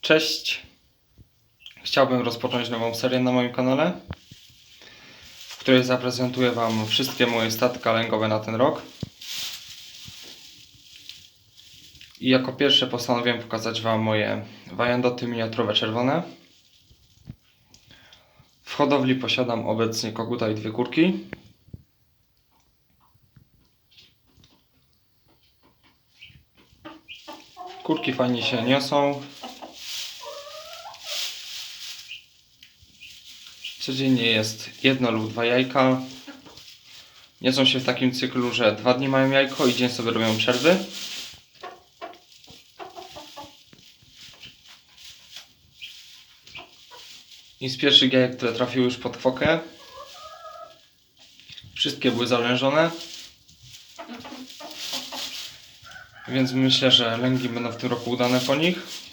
Cześć. Chciałbym rozpocząć nową serię na moim kanale, w której zaprezentuję Wam wszystkie moje statka lęgowe na ten rok. I jako pierwsze postanowiłem pokazać Wam moje wajandoty miniaturowe czerwone. W hodowli posiadam obecnie koguta i dwie kurki. Kurki fajnie się niosą. Codziennie jest jedno lub dwa jajka. Niosą się w takim cyklu, że dwa dni mają jajko i dzień sobie robią przerwy. I z pierwszych jajek, które trafiły już pod kwokę, wszystkie były zawężone. Więc myślę, że lęgi będą w tym roku udane po nich.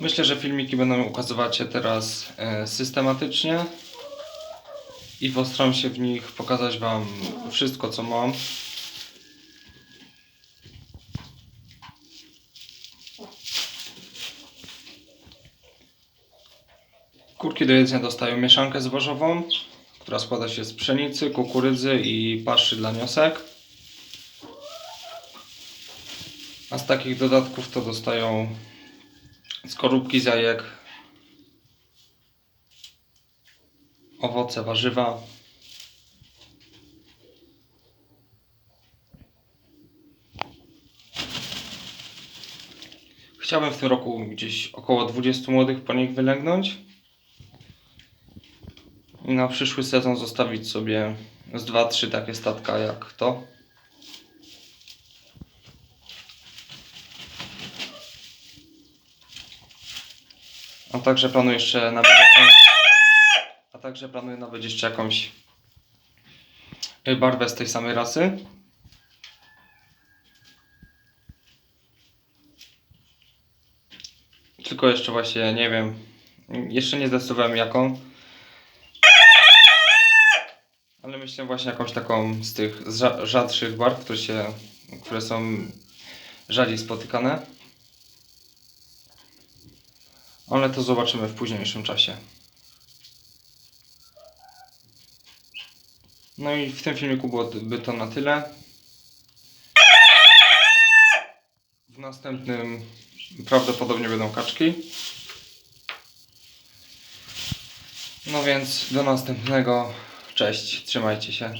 Myślę, że filmiki będą ukazywać się teraz e, systematycznie i postaram się w nich pokazać Wam wszystko, co mam. Kurki do jedzenia dostają mieszankę zbożową, która składa się z pszenicy, kukurydzy i paszy dla niosek. A z takich dodatków to dostają skorupki z jajek, owoce, warzywa. Chciałbym w tym roku gdzieś około 20 młodych po nich wylęgnąć. I na przyszły sezon zostawić sobie z 2-3 takie statka jak to. A także planuję jeszcze nabyć jakąś... A także planuję nabyć jeszcze jakąś y, barwę z tej samej rasy. Tylko jeszcze właśnie nie wiem. Jeszcze nie zdecydowałem jaką. Ale myślę właśnie jakąś taką z tych rza- rzadszych barw, które się, które są rzadziej spotykane. Ale to zobaczymy w późniejszym czasie. No i w tym filmiku byłoby to na tyle. W następnym prawdopodobnie będą kaczki. No więc do następnego. Cześć, trzymajcie się.